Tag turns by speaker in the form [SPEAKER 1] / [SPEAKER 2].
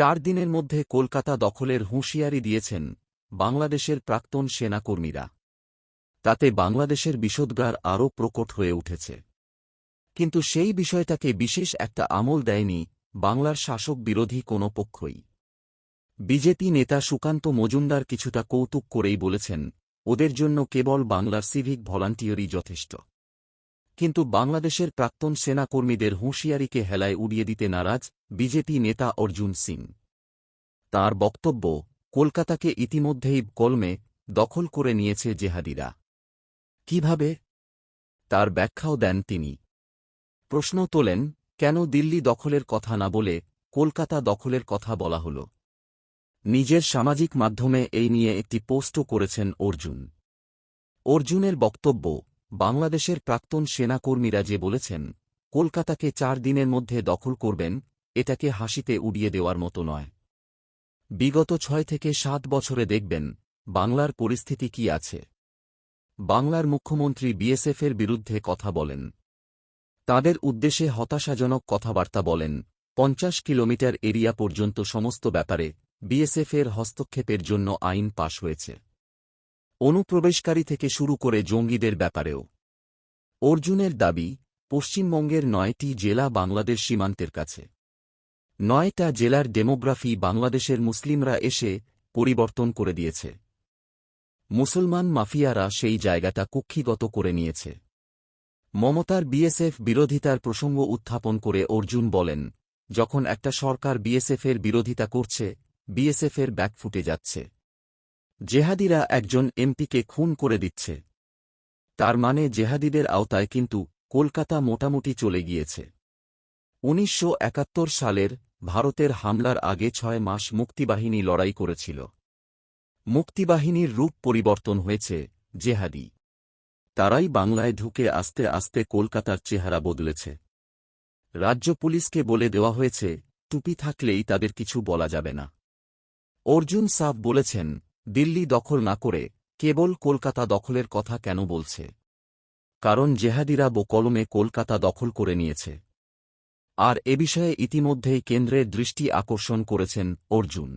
[SPEAKER 1] চার দিনের মধ্যে কলকাতা দখলের হুঁশিয়ারি দিয়েছেন বাংলাদেশের প্রাক্তন সেনাকর্মীরা। তাতে বাংলাদেশের বিষোদ্গার আরও প্রকট হয়ে উঠেছে। কিন্তু সেই বিষয়টাকে বিশেষ একটা আমল দেয়নি বাংলার শাসক বিরোধী কোনো পক্ষই। বিজেপি নেতা সুকান্ত মজুমদার কিছুটা কৌতুক করেই বলেছেন, ওদের জন্য কেবল বাংলার সিভিক ভলান্টিয়ারই যথেষ্ট। কিন্তু বাংলাদেশের প্রাক্তন সেনাকর্মীদের হুঁশিয়ারিকে হেলায় উড়িয়ে দিতে নারাজ বিজেপি নেতা অর্জুন সিং। তার বক্তব্য, কলকাতাকে ইতিমধ্যেই কলমে দখল করে নিয়েছে জেহাদিরা। কীভাবে? তার ব্যাখ্যাও দেন তিনি। প্রশ্ন তোলেন, কেন দিল্লি দখলের কথা না বলে কলকাতা দখলের কথা বলা হল? নিজের সামাজিক মাধ্যমে এই নিয়ে একটি পোস্টও করেছেন অর্জুন। অর্জুনের বক্তব্য বাংলাদেশের প্রাক্তন সেনাকর্মীরা যে বলেছেন, কলকাতাকে চার দিনের মধ্যে দখল করবেন, এটাকে হাসিতে উড়িয়ে দেওয়ার মতো নয়। বিগত ছয় থেকে সাত বছরে দেখবেন, বাংলার পরিস্থিতি কি আছে। বাংলার মুখ্যমন্ত্রী বিএসএফের বিরুদ্ধে কথা বলেন। তাদের উদ্দেশ্যে হতাশাজনক কথাবার্তা বলেন, পঞ্চাশ কিলোমিটার এরিয়া পর্যন্ত সমস্ত ব্যাপারে বিএসএফের হস্তক্ষেপের জন্য আইন পাশ হয়েছে। অনুপ্রবেশকারী থেকে শুরু করে জঙ্গিদের ব্যাপারেও। অর্জুনের দাবি, পশ্চিমবঙ্গের নয়টি জেলা বাংলাদেশ সীমান্তের কাছে। নয়টা জেলার ডেমোগ্রাফি বাংলাদেশের মুসলিমরা এসে পরিবর্তন করে দিয়েছে। মুসলমান মাফিয়ারা সেই জায়গাটা কুক্ষিগত করে নিয়েছে। মমতার বিএসএফ বিরোধিতার প্রসঙ্গ উত্থাপন করে অর্জুন বলেন, যখন একটা সরকার বিএসএফের বিরোধিতা করছে, বিএসএফের ব্যাক ফুটে যাচ্ছে। জেহাদিরা একজন এমপিকে খুন করে দিচ্ছে। তার মানে জেহাদিদের আওতায় কিন্তু কলকাতা মোটামুটি চলে গিয়েছে। উনিশশো একাত্তর সালের ভারতের হামলার আগে ছয় মাস মুক্তিবাহিনী লড়াই করেছিল। মুক্তিবাহিনীর রূপ পরিবর্তন হয়েছে জেহাদি। তারাই বাংলায় ঢুকে আস্তে আস্তে কলকাতার চেহারা বদলেছে। রাজ্য পুলিশকে বলে দেওয়া হয়েছে, টুপি থাকলেই তাদের কিছু বলা যাবে না। অর্জুন সাফ বলেছেন দিল্লি দখল না করে কেবল কলকাতা দখলের কথা কেন বলছে? কারণ জেহাদিরা বোকলমে কলকাতা দখল করে নিয়েছে। আর এ বিষয়ে ইতিমধ্যেই কেন্দ্রের দৃষ্টি আকর্ষণ করেছেন অর্জুন।